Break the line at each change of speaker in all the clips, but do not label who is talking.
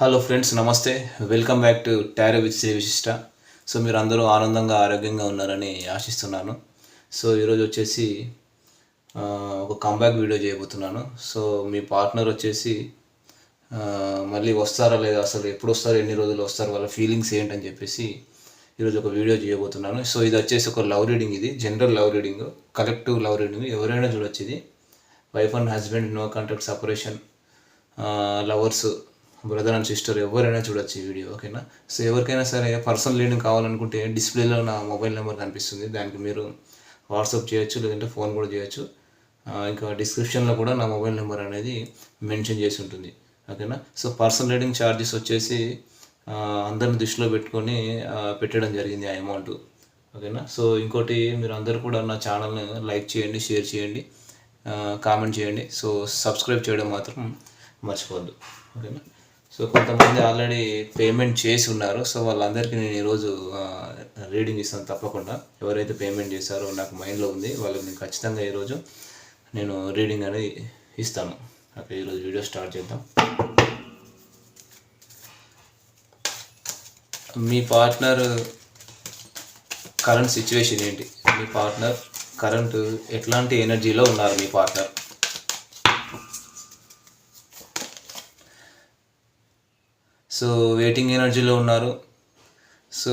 Hello friends నమస్తే. Welcome back to tarot with Shri Vishishta so మీరు అందరూ ఆనందంగా ఆరోగ్యంగా ఉన్నారని ఆశిస్తున్నాను. సో ఈరోజు వచ్చేసి ఒక కంబ్యాక్ వీడియో చేయబోతున్నాను. సో మీ పార్ట్నర్ వచ్చేసి మళ్ళీ వస్తారా లేదా అసలు ఎప్పుడు వస్తారు ఎన్ని రోజులు వస్తారు వాళ్ళ ఫీలింగ్స్ ఏంటని చెప్పేసి ఈరోజు ఒక వీడియో చేయబోతున్నాను. సో ఇది వచ్చేసి ఒక లవ్ రీడింగ్ ఇది. General love reading collective love reading ఎవరైనా చూడొచ్చు ఇది. Wife and husband no contract separation lovers brother and sister ఎవరైనా చూడొచ్చు ఈ వీడియో ఓకేనా సో ఎవరికైనా సరే పర్సనల్ రీడింగ్ కావాలనుకుంటే డిస్ప్లేలో నా మొబైల్ నెంబర్ కనిపిస్తుంది. దానికి మీరు వాట్సాప్ చేయొచ్చు లేదంటే ఫోన్ కూడా చేయొచ్చు. ఇంకా డిస్క్రిప్షన్లో కూడా నా మొబైల్ నెంబర్ అనేది మెన్షన్ చేసి ఉంటుంది ఓకేనా సో పర్సనల్ రీడింగ్ ఛార్జెస్ వచ్చేసి అందరిని దృష్టిలో పెట్టుకొని పెట్టడం జరిగింది ఆ అమౌంట్ ఓకేనా సో ఇంకోటి మీరు అందరు కూడా నా ఛానల్ని లైక్ చేయండి షేర్ చేయండి కామెంట్ చేయండి. సో సబ్స్క్రైబ్ చేయడం మాత్రం మర్చిపోవద్దు ఓకేనా సో కొంతమంది ఆల్రెడీ పేమెంట్ చేసి ఉన్నారు. సో వాళ్ళందరికీ నేను ఈరోజు రీడింగ్ ఇస్తాను తప్పకుండా. ఎవరైతే పేమెంట్ చేశారో నాకు మైండ్లో ఉంది వాళ్ళకి నేను ఖచ్చితంగా ఈరోజు నేను రీడింగ్ అనేది ఇస్తాను. అక్కడ ఈరోజు వీడియో స్టార్ట్ చేద్దాం. మీ పార్ట్నర్ కరెంట్ సిచ్యువేషన్ ఏంటి? మీ పార్ట్నర్ కరెంట్ ఎట్లాంటి ఎనర్జీలో ఉన్నారు మీ పార్ట్నర్? సో వెయిటింగ్ ఎనర్జీలో ఉన్నారు. సో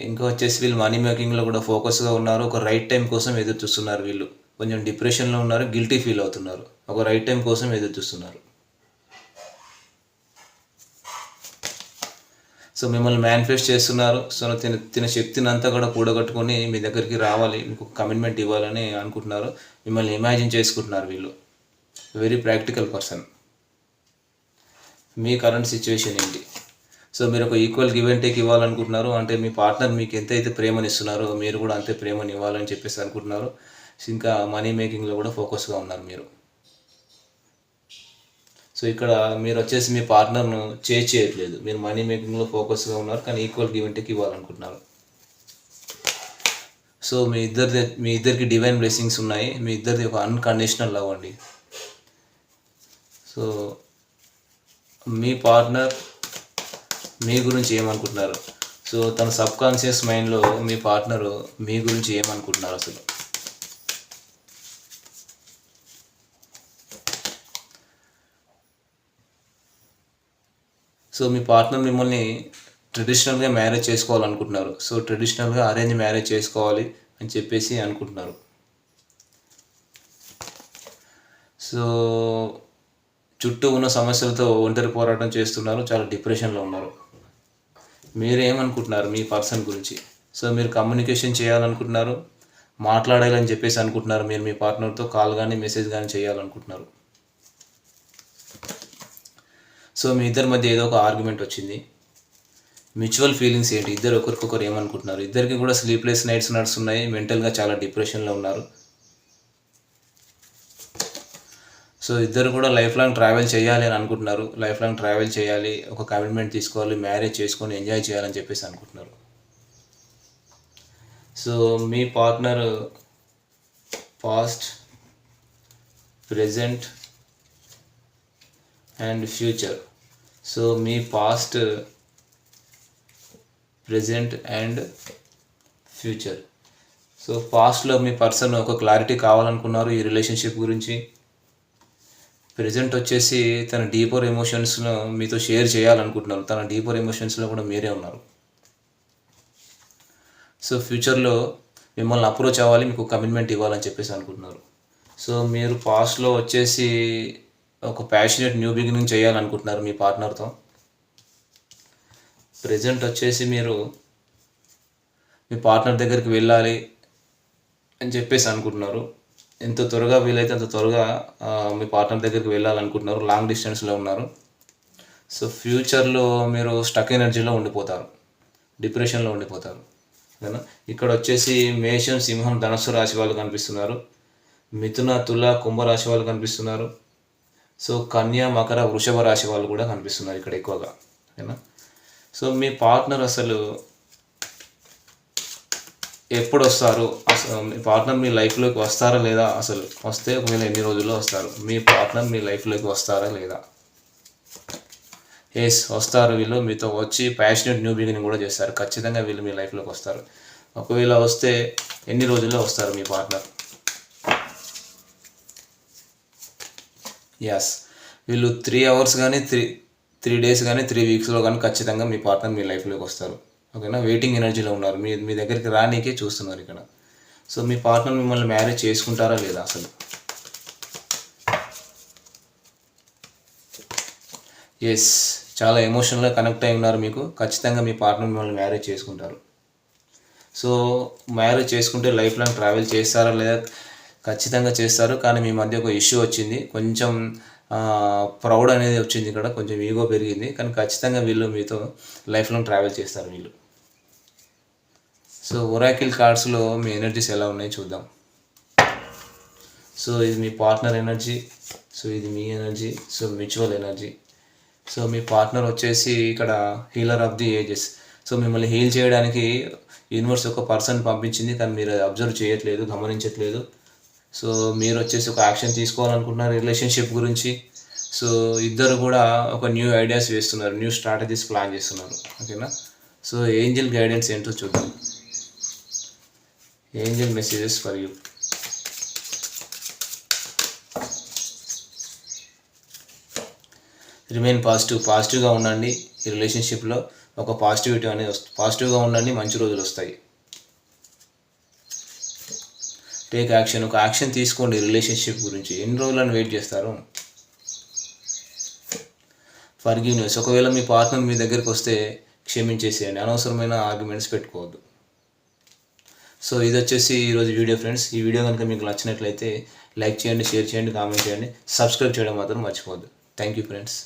ఇంకా వచ్చేసి వీళ్ళు మనీ మేకింగ్లో కూడా ఫోకస్గా ఉన్నారు. ఒక రైట్ టైం కోసం ఎదురు చూస్తున్నారు వీళ్ళు. కొంచెం డిప్రెషన్లో ఉన్నారు గిల్టీ ఫీల్ అవుతున్నారు. ఒక రైట్ టైం కోసం ఎదురు చూస్తున్నారు. సో మిమ్మల్ని మేనిఫెస్ట్ చేస్తున్నారు. సో తిన తిన శక్తిని అంతా కూడా కూడగట్టుకొని మీ దగ్గరికి రావాలి. మీకు కమిట్మెంట్ ఇవ్వాలని అనుకుంటున్నారు. మిమ్మల్ని ఇమాజిన్ చేసుకుంటున్నారు వీళ్ళు. వెరీ ప్రాక్టికల్ పర్సన్ మీ కరెంట్ సిచ్యువేషన్ ఏంటి? సో మీరు ఒక ఈక్వల్ గివ్ అండ్ టేక్ ఇవ్వాలనుకుంటున్నారు. అంటే మీ పార్ట్నర్ మీకు ఎంత అయితే ప్రేమని ఇస్తున్నారో మీరు కూడా అంతే ప్రేమని ఇవ్వాలని చెప్పేసి అనుకుంటున్నారు. ఇంకా మనీ మేకింగ్లో కూడా ఫోకస్గా ఉన్నారు మీరు. సో ఇక్కడ మీరు వచ్చేసి మీ పార్ట్నర్ను చేజ్ చేయట్లేదు మీరు మనీ మేకింగ్లో ఫోకస్గా ఉన్నారు కానీ ఈక్వల్ గివ్ అండ్ టేక్ ఇవ్వాలనుకుంటున్నారు. సో మీ ఇద్దరిది మీ ఇద్దరికి డివైన్ బ్లెస్సింగ్స్ ఉన్నాయి. మీ ఇద్దరిది ఒక అన్కండిషనల్ లవ్ అండి. సో మీ పార్ట్నర్ మీ గురించి ఏమనుకుంటున్నారు? సో తన సబ్ కాన్షియస్ మైండ్లో మీ పార్ట్నర్ మీ గురించి ఏమనుకుంటున్నారు అసలు? సో మీ పార్ట్నర్ మిమ్మల్ని ట్రెడిషనల్గా మ్యారేజ్ చేసుకోవాలనుకుంటున్నారు. సో ట్రెడిషనల్గా అరేంజ్ మ్యారేజ్ చేసుకోవాలి అని చెప్పేసి అనుకుంటున్నారు. సో చుట్టూ ఉన్న సమస్యలతో ఒంటరి పోరాటం చేస్తున్నారు చాలా డిప్రెషన్లో ఉన్నారు. మీరు ఏమనుకుంటున్నారు మీ పర్సన్ గురించి? సో మీరు కమ్యూనికేషన్ చేయాలనుకుంటున్నారు మాట్లాడాలని చెప్పేసి అనుకుంటున్నారు మీరు మీ పార్ట్నర్తో కాల్ కానీ మెసేజ్ కానీ చేయాలనుకుంటున్నారు. సో మీ ఇద్దరి మధ్య ఏదో ఒక ఆర్గ్యుమెంట్ వచ్చింది. మ్యూచువల్ ఫీలింగ్స్ ఏంటి? ఇద్దరు ఒకరికొకరు ఏమనుకుంటున్నారు? ఇద్దరికి కూడా స్లీప్లెస్ నైట్స్ నడుస్తున్నాయి మెంటల్గా చాలా డిప్రెషన్లో ఉన్నారు. సో ఇద్దరు కూడా లైఫ్ లాంగ్ ట్రావెల్ చేయాలి అని అనుకుంటున్నారు. లైఫ్ లాంగ్ ట్రావెల్ చేయాలి ఒక కమిట్మెంట్ తీసుకోవాలి మ్యారేజ్ చేసుకొని ఎంజాయ్ చేయాలని చెప్పేసి అనుకుంటున్నారు. So me partner past present and future so me past present and future so పాస్ట్లో మీ పర్సన్ ఒక క్లారిటీ కావాలనుకున్నారు ఈ రిలేషన్షిప్ గురించి? ప్రజెంట్ వచ్చేసి తన డీపర్ ఎమోషన్స్ను మీతో షేర్ చేయాలనుకుంటున్నారు. తన డీపర్ ఎమోషన్స్లో కూడా మీరే ఉన్నారు. సో ఫ్యూచర్లో మిమ్మల్ని అప్రోచ్ అవ్వాలి మీకు కమిట్మెంట్ ఇవ్వాలని చెప్పేసి అనుకుంటున్నారు. సో మీరు పాస్ట్లో వచ్చేసి ఒక ప్యాషనేట్ న్యూ బిగినింగ్ చేయాలనుకుంటున్నారు మీ పార్ట్నర్తో ప్రజెంట్ వచ్చేసి మీరు మీ పార్ట్నర్ దగ్గరికి వెళ్ళాలి అని చెప్పేసి అనుకుంటున్నారు. ఎంత త్వరగా వీలైతే అంత త్వరగా మీ పార్ట్నర్ దగ్గరికి వెళ్ళాలనుకుంటున్నారు లాంగ్ డిస్టెన్స్లో ఉన్నారు. సో ఫ్యూచర్లో మీరు స్టక్ ఎనర్జీలో ఉండిపోతారు. డిప్రెషన్లో ఉండిపోతారు. ఓకేనా ఇక్కడ వచ్చేసి మేషం సింహం ధనస్సు రాశి వాళ్ళు కనిపిస్తున్నారు. మిథున తుల కుంభ రాశి వాళ్ళు కనిపిస్తున్నారు. సో కన్య మకర వృషభ రాశి వాళ్ళు కూడా కనిపిస్తున్నారు ఇక్కడ ఎక్కువగా. ఓకేనా సో మీ పార్ట్నర్ అసలు ఎప్పుడు వస్తారు అసలు మీ పార్ట్నర్ మీ లైఫ్లోకి వస్తారా లేదా? అసలు వస్తే ఒకవేళ ఎన్ని రోజుల్లో వస్తారు? మీ పార్ట్నర్ మీ లైఫ్లోకి వస్తారా లేదా? ఎస్ వస్తారు. వీళ్ళు మీతో వచ్చి ప్యాషనెట్ న్యూ బిగినింగ్ కూడా చేస్తారు. ఖచ్చితంగా వీళ్ళు మీ లైఫ్లోకి వస్తారు. ఒకవేళ వస్తే ఎన్ని రోజుల్లో వస్తారు మీ పార్ట్నర్? ఎస్ వీళ్ళు త్రీ అవర్స్ కానీ త్రీ త్రీ డేస్ కానీ త్రీ వీక్స్లో కానీ ఖచ్చితంగా మీ పార్ట్నర్ మీ లైఫ్లోకి వస్తారు. ఓకేనా? వెయిటింగ్ ఎనర్జీలో ఉన్నారు. మీ మీ దగ్గరికి రానీకే చూస్తున్నారు ఇక్కడ. సో మీ పార్ట్నర్ మిమ్మల్ని మ్యారేజ్ చేసుకుంటారా లేదా అసలు? ఎస్ చాలా ఎమోషనల్గా కనెక్ట్ అయి ఉన్నారు మీకు. ఖచ్చితంగా మీ పార్ట్నర్ మిమ్మల్ని మ్యారేజ్ చేసుకుంటారు. సో మ్యారేజ్ చేసుకుంటే లైఫ్ లాంగ్ ట్రావెల్ చేస్తారా లేదా? ఖచ్చితంగా చేస్తారు. కానీ మీ మధ్య ఒక ఇష్యూ వచ్చింది. కొంచెం ప్రౌడ్ అనేది వచ్చింది ఇక్కడ. కొంచెం ఈగో పెరిగింది. కానీ ఖచ్చితంగా వీళ్ళు మీతో లైఫ్ లాంగ్ ట్రావెల్ చేస్తారు వీళ్ళు. సో ఒరాకిల్ కార్డ్స్లో మీ ఎనర్జీస్ ఎలా ఉన్నాయో చూద్దాం. సో ఇది మీ పార్ట్నర్ ఎనర్జీ సో ఇది మీ energy so mutual energy so మీ పార్ట్నర్ వచ్చేసి ఇక్కడ healer of the ages so మిమ్మల్ని హీల్ చేయడానికి యూనివర్స్ ఒక పర్సన్ పంపించింది కానీ మీరు అబ్జర్వ్ చేయట్లేదు గమనించట్లేదు. సో మీరు వచ్చేసి ఒక యాక్షన్ తీసుకోవాలనుకుంటున్నారు రిలేషన్షిప్ గురించి. సో ఇద్దరు కూడా ఒక న్యూ ఐడియాస్ వేస్తున్నారు న్యూ స్ట్రాటజీస్ ప్లాన్ చేస్తున్నారు. ఓకేనా సో ఏంజల్ గైడెన్స్ ఏంటో చూద్దాం. Angel messages for you remain positive పాజిటివ్గా ఉండండి ఈ రిలేషన్షిప్లో ఒక పాజిటివిటీ అనేది వస్తుంది పాజిటివ్గా ఉండండి మంచి రోజులు వస్తాయి. టేక్ యాక్షన్ ఒక యాక్షన్ తీసుకోండి రిలేషన్షిప్ గురించి. ఎన్ని రోజులను వెయిట్ చేస్తారు? ఫర్గివ్నెస్ ఒకవేళ మీ పార్ట్నర్ మీ దగ్గరికి వస్తే క్షమించేసేయండి. అనవసరమైన ఆర్గ్యుమెంట్స్ పెట్టుకోవద్దు. సో ఇది వచ్చేసి ఈరోజు వీడియో ఫ్రెండ్స్. ఈ వీడియో కనుక మీకు నచ్చినట్లయితే లైక్ చేయండి షేర్ చేయండి కామెంట్ చేయండి. సబ్స్క్రైబ్ చేయడం మాత్రం మర్చిపోవద్దు. Thank you friends.